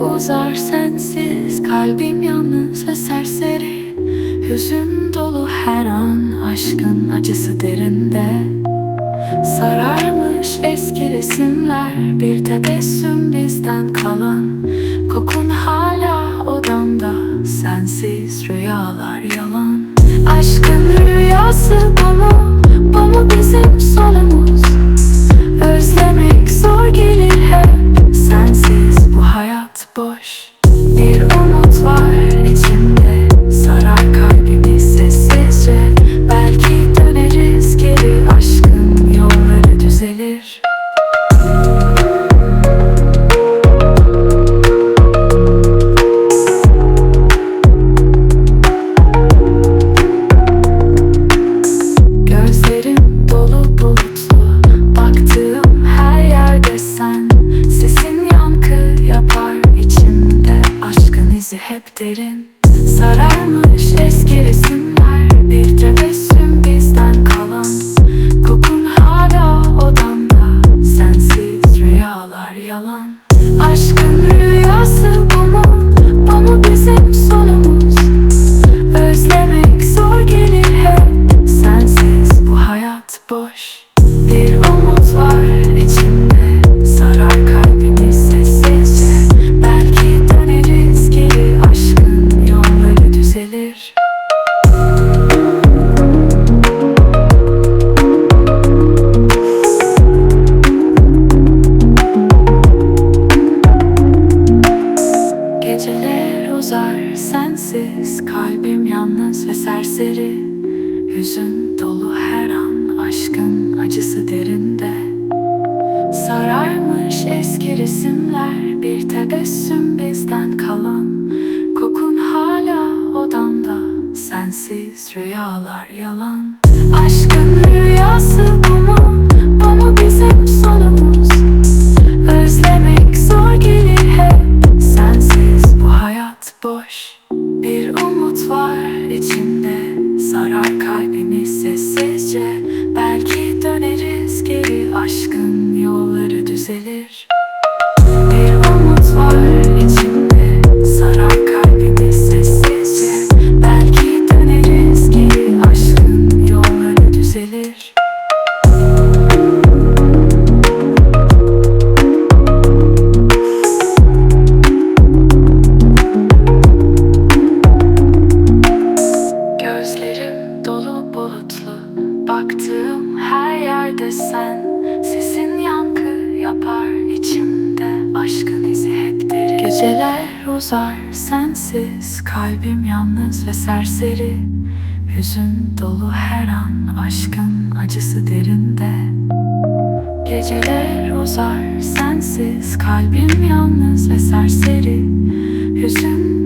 uzar sensiz. Kalbim yalnız ve serseri. Hüzün dolu her an. Aşkın acısı derinde. Sararmış eski resimler. Bir tebessüm bizden kalan. Kokun hala odamda. Sensiz rüyalar yalan. Aşkın rüyası bu mu? Bu mu bizim sonumuz? için Sararmış eski resimler Bir tebessüm bizden kalan. Kokun hala odamda Sensiz rüyalar yalan. serseri Hüzün dolu her an aşkın acısı derinde. Sararmış eski resimler bir tebessüm bizden kalan. Kokun hala odamda sensiz rüyalar yalan. der um uns rollt. Geceler uzar sensiz Kalbim yalnız ve serseri. Hüzün dolu her an Aşkın acısı derinde. Geceler uzar sensiz Kalbim yalnız ve serseri. Hüzün